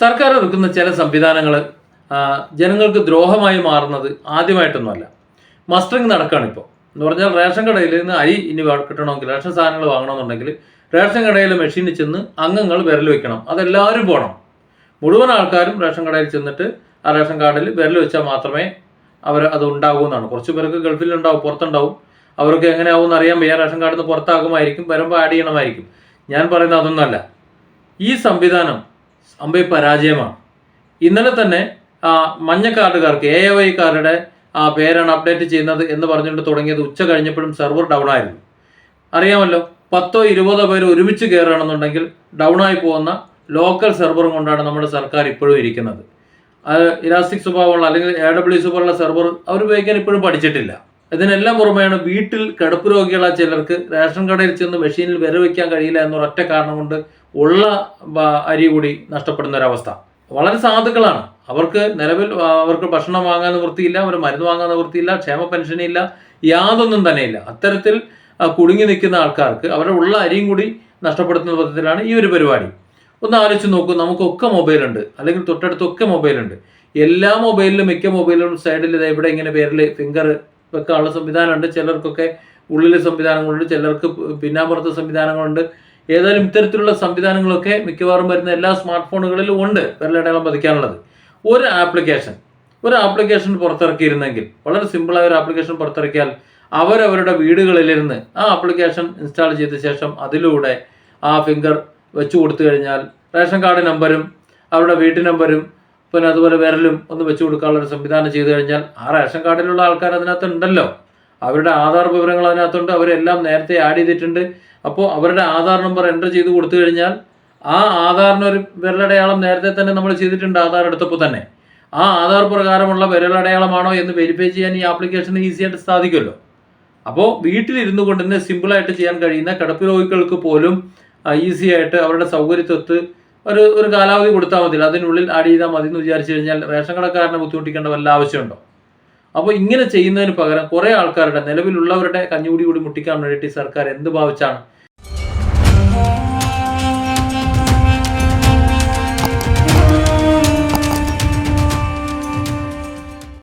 സർക്കാർ ഒരുക്കുന്ന ചില സംവിധാനങ്ങൾ ജനങ്ങൾക്ക് ദ്രോഹമായി മാറുന്നത് ആദ്യമായിട്ടൊന്നുമല്ല. മസ്റ്ററിങ് നടക്കുകയാണ് ഇപ്പോൾ എന്ന് പറഞ്ഞാൽ റേഷൻ കടയിൽ നിന്ന് അരി ഇനി കിട്ടണമെങ്കിൽ റേഷൻ സാധനങ്ങൾ വാങ്ങണമെന്നുണ്ടെങ്കിൽ റേഷൻ കടയിലെ മെഷീനിൽ ചെന്ന് അംഗങ്ങൾ വിരൽ വെക്കണം അതെല്ലാവരും പോകണം മുഴുവൻ ആൾക്കാരും റേഷൻ കടയിൽ ചെന്നിട്ട് ആ റേഷൻ കാർഡിൽ വിരൽ വെച്ചാൽ മാത്രമേ അവർ അത് ഉണ്ടാകൂ എന്നാണ്. കുറച്ച് പേർക്ക് ഗൾഫിലുണ്ടാവും പുറത്തുണ്ടാവും. അവർക്ക് എങ്ങനെയാവും എന്ന് അറിയാൻ വയ്യ. റേഷൻ കാർഡിൽ നിന്ന് പുറത്താകുമായിരിക്കും വരുമ്പോൾ ആഡ് ചെയ്യണമായിരിക്കും. ഞാൻ പറയുന്നത് അതൊന്നുമല്ല ഈ സംവിധാനം അമ്പേ പരാജയമാണ് ഇന്നലെ തന്നെ മഞ്ഞ കാർഡുകാർക്ക് എ വൈക്കാരുടെ ആ പേരാണ് അപ്ഡേറ്റ് ചെയ്യുന്നത് എന്ന് പറഞ്ഞുകൊണ്ട് തുടങ്ങിയത് ഉച്ച കഴിഞ്ഞപ്പോഴും സെർവർ ഡൗൺ ആയിരുന്നു. അറിയാമല്ലോ പത്തോ ഇരുപതോ പേര് ഒരുമിച്ച് കയറുകയാണെന്നുണ്ടെങ്കിൽ ഡൗൺ ആയി പോകുന്ന ലോക്കൽ സെർവറും കൊണ്ടാണ് നമ്മുടെ സർക്കാർ ഇപ്പോഴും ഇരിക്കുന്നത്. അത് ഇലാസ്റ്റിക് സ്വഭാവമുള്ള അല്ലെങ്കിൽ എ ഡബ്ല്യു സി പോലുള്ള സെർവർ അവർ ഉപയോഗിക്കാൻ ഇപ്പോഴും പഠിച്ചിട്ടില്ല. ഇതിനെല്ലാം പുറമെയാണ് വീട്ടിൽ കിടപ്പ് രോഗികളായ ചിലർക്ക് റേഷൻ കടയിൽ ചെന്ന് മെഷീനിൽ വില വയ്ക്കാൻ കഴിയില്ല എന്നൊരൊറ്റ കാരണം കൊണ്ട് ഉള്ള അരി കൂടി നഷ്ടപ്പെടുന്ന ഒരവസ്ഥ വളരെ സാധുക്കളാണ്. അവർക്ക് നിലവിൽ അവർക്ക് ഭക്ഷണം വാങ്ങാൻ നിവൃത്തിയില്ല അവർ മരുന്ന് വാങ്ങാൻ നിവൃത്തിയില്ല ക്ഷേമ പെൻഷനില്ല യാതൊന്നും തന്നെയില്ല അത്തരത്തിൽ കുടുങ്ങി നിൽക്കുന്ന ആൾക്കാർക്ക് അവരുടെ ഉള്ള അരിയും കൂടി നഷ്ടപ്പെടുത്തുന്ന വിധത്തിലാണ് ഈ ഒരു പരിപാടി. ഒന്ന് ആലോചിച്ച് നോക്കൂ നമുക്കൊക്കെ മൊബൈലുണ്ട്. അല്ലെങ്കിൽ തൊട്ടടുത്തൊക്കെ മൊബൈലുണ്ട്. എല്ലാ മൊബൈലിലും മിക്ക മൊബൈലിലും സൈഡിൽ ഇവിടെ ഇങ്ങനെ പേരിൽ ഫിംഗർ വെക്കാനുള്ള സംവിധാനമുണ്ട്. ചിലർക്കൊക്കെ ഉള്ളിലെ സംവിധാനങ്ങളുണ്ട് ചിലർക്ക് പിന്നാമ്പുറത്ത് സംവിധാനങ്ങളുണ്ട്. ഏതായാലും ഇത്തരത്തിലുള്ള സംവിധാനങ്ങളൊക്കെ മിക്കവാറും വരുന്ന എല്ലാ സ്മാർട്ട് ഫോണുകളിലും ഉണ്ട്. വിരലടയാളം പതിക്കാനുള്ളത്. ഒരു ആപ്ലിക്കേഷൻ ഒരു ആപ്ലിക്കേഷൻ പുറത്തിറക്കിയിരുന്നെങ്കിൽ വളരെ സിമ്പിളായ ഒരു ആപ്ലിക്കേഷൻ പുറത്തിറക്കിയാൽ അവരവരുടെ വീടുകളിലിരുന്ന് ആ ആപ്ലിക്കേഷൻ ഇൻസ്റ്റാൾ ചെയ്ത ശേഷം അതിലൂടെ ആ ഫിംഗർ വെച്ചു കൊടുത്തു കഴിഞ്ഞാൽ റേഷൻ കാർഡ് നമ്പരും അവരുടെ വീട്ടു നമ്പരും പിന്നെ അതുപോലെ വിരലും ഒന്ന് വെച്ചു കൊടുക്കാനുള്ള ഒരു സംവിധാനം ചെയ്തു കഴിഞ്ഞാൽ ആ റേഷൻ കാർഡിലുള്ള ആൾക്കാർ അതിനകത്ത് ഉണ്ടല്ലോ. അവരുടെ ആധാർ വിവരങ്ങൾ അതിനകത്തുണ്ട്. അവരെല്ലാം നേരത്തെ ആഡ് ചെയ്തിട്ടുണ്ട്. അപ്പോൾ അവരുടെ ആധാർ നമ്പർ എന്റർ ചെയ്ത് കൊടുത്തു കഴിഞ്ഞാൽ ആ ആധാറിന് ഒരു വിരലടയാളം നേരത്തെ തന്നെ നമ്മൾ ചെയ്തിട്ടുണ്ട് ആധാർ എടുത്തപ്പോൾ തന്നെ. ആ ആധാർ പ്രകാരമുള്ള വിരലടയാളമാണോ എന്ന് വെരിഫൈ ചെയ്യാൻ ഈ ആപ്ലിക്കേഷന് ഈസി ആയിട്ട് സാധിക്കുമല്ലോ. അപ്പോൾ വീട്ടിലിരുന്നു കൊണ്ട് തന്നെ സിമ്പിളായിട്ട് ചെയ്യാൻ കഴിയുന്ന കിടപ്പ് രോഗികൾക്ക് പോലും ഈസി ആയിട്ട് അവരുടെ സൗകര്യത്വത്ത് ഒരു ഒരു കാലാവധി കൊടുത്താൽ മതി. അതിനുള്ളിൽ ആഡ് ചെയ്താൽ മതി എന്ന് വിചാരിച്ചു കഴിഞ്ഞാൽ റേഷൻ കടക്കാരനെ ബുദ്ധിമുട്ടിക്കേണ്ട വല്ല ആവശ്യമുണ്ടോ? അപ്പോൾ ഇങ്ങനെ ചെയ്യുന്നതിന് പകരം കുറേ ആൾക്കാരുടെ നിലവിലുള്ളവരുടെ കഞ്ഞുകൂടി കൂടി മുട്ടിക്കാൻ വേണ്ടിയിട്ട് സർക്കാർ എന്ത് ഭാവിച്ചാണ്